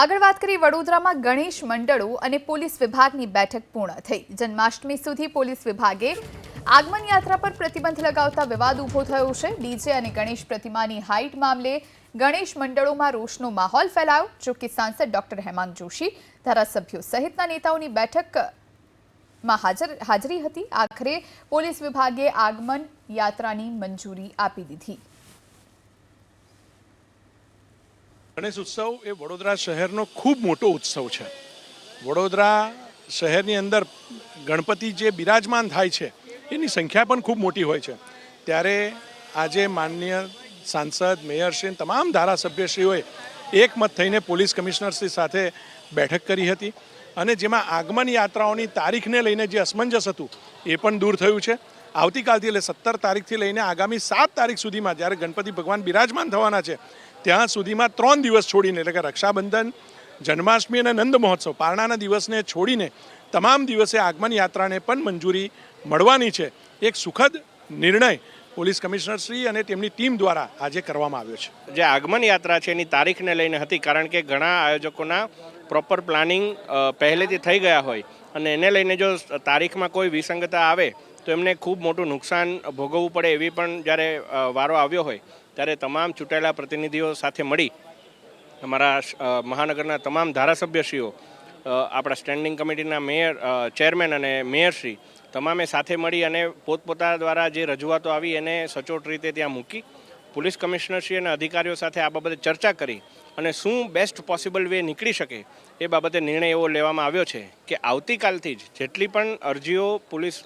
આગળ વાત કરીએ વડોદરામાં ગણેશ મંડળો અને પોલીસ વિભાગની બેઠક પૂર્ણ થઈ. જન્માષ્ટમી સુધી પોલીસ વિભાગે આગમન યાત્રા પર પ્રતિબંધ લગાવતા વિવાદ ઊભો થયો છે. ડીજે અને ગણેશ પ્રતિમાની હાઇટ મામલે ગણેશ મંડળોમાં રોષનો માહોલ ફેલાયો, જો કે સાંસદ ડોક્ટર હેમાંગ જોશી, ધારાસભ્યો સહિતના નેતાઓની બેઠકમાં હાજર, હાજરી હતી. આખરે પોલીસ વિભાગે આગમન યાત્રાની મંજૂરી આપી દીધી. ગણેશ ઉત્સવ એ વડોદરા શહેરનો ખૂબ મોટો ઉત્સવ છે. વડોદરા શહેરની અંદર ગણપતિ જે બિરાજમાન થાય છે, એની સંખ્યા પણ ખૂબ મોટી હોય છે. ત્યારે આજે માનનીય સાંસદ મેયરશ્રી તમામ ધારાસભ્યશ્રીઓએ એકમત થઈને પોલીસ કમિશનરશ્રી સાથે બેઠક કરી હતી અને જેમાં આગમન યાત્રાઓની તારીખને લઈને જે અસમંજસ હતું, એ પણ દૂર થયું છે. આવતીકાલથી એટલે સત્તર તારીખથી લઈને આગામી સાત તારીખ સુધીમાં જ્યારે ગણપતિ ભગવાન બિરાજમાન થવાના છે ત્યાં સુધીમાં ત્રણ દિવસ છોડીને, એટલે કે રક્ષાબંધન, જન્માષ્ટમી અને નંદ મહોત્સવ પારણાના દિવસને છોડીને તમામ દિવસે આગમન યાત્રાને પણ મંજૂરી મળવાની છે. એક સુખદ નિર્ણય પોલીસ કમિશનરશ્રી અને તેમની ટીમ દ્વારા આજે કરવામાં આવ્યો છે. જે આગમન યાત્રા છે એની તારીખને લઈને હતી, કારણ કે ઘણા આયોજકોના પ્રોપર પ્લાનિંગ પહેલેથી થઈ ગયા હોય અને એને લઈને જો તારીખમાં કોઈ વિસંગતા આવે, તો એમને ખૂબ મોટું નુકસાન ભોગવવું પડે એવી પણ જ્યારે વારો આવ્યો હોય, ત્યારે તમામ ચૂંટાયેલા પ્રતિનિધિઓ સાથે મળી અમારા મહાનગરના તમામ ધારાસભ્યશ્રીઓ આપણા સ્ટેન્ડિંગ કમિટીના મેયર ચેરમેન અને મેયરશ્રી તમામે સાથે મળી અને પોતપોતા દ્વારા જે રજૂઆતો આવી એને સચોટ રીતે ત્યાં મૂકી. પોલીસ કમિશનરશ્રી અને અધિકારીઓ સાથે આ બાબતે ચર્ચા કરી. અને શું બેસ્ટ પોસિબલ વે નીકળી શકે એ બાબતે નિર્ણય એવો લેવામાં આવ્યો છે કે આવતીકાલથી જ જેટલી પણ અરજીઓ પોલીસ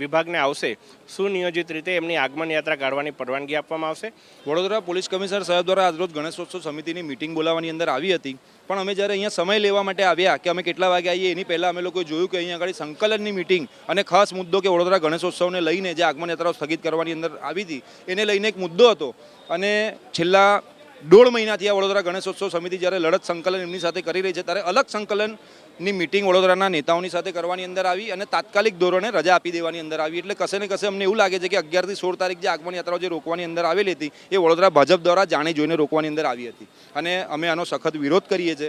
વિભાગને આવશે, સુનિયોજિત રીતે એમની આગમન યાત્રા કાઢવાની પરવાનગી આપવામાં આવશે. વડોદરા પોલીસ કમિશનર સાહેબ દ્વારા આજરોજ ગણેશોત્સવ સમિતિની મિટિંગ બોલાવવાની અંદર આવી હતી. પણ અમે જ્યારે અહીંયા સમય લેવા માટે આવ્યા કે અમે કેટલા વાગે આવીએ, એની પહેલાં અમે લોકોએ જોયું કે અહીંયા આગળ સંકલનની મિટિંગ અને ખાસ મુદ્દો કે વડોદરા ગણેશોત્સવને લઈને જે આગમન યાત્રાઓ સ્થગિત કરવાની અંદર આવી હતી, એને લઈને એક મુદ્દો હતો. અને છેલ્લા દોઢ મહિનાથી આ વડોદરા ગણેશોત્સવ સમિતિ જ્યારે લડત સંકલન એમની સાથે કરી રહી છે, ત્યારે અલગ સંકલનની મિટિંગ વડોદરાના નેતાઓની સાથે કરવાની અંદર આવી અને તાત્કાલિક ધોરણે રજા આપી દેવાની અંદર આવી. એટલે કશે ને કશે અમને એવું લાગે છે કે અગિયારથી સોળ તારીખ જે આગમન યાત્રાઓ જે રોકવાની અંદર આવેલી હતી, એ વડોદરા ભાજપ દ્વારા જાણી જોઈને રોકવાની અંદર આવી હતી. અને અમે આનો સખત વિરોધ કરીએ છીએ.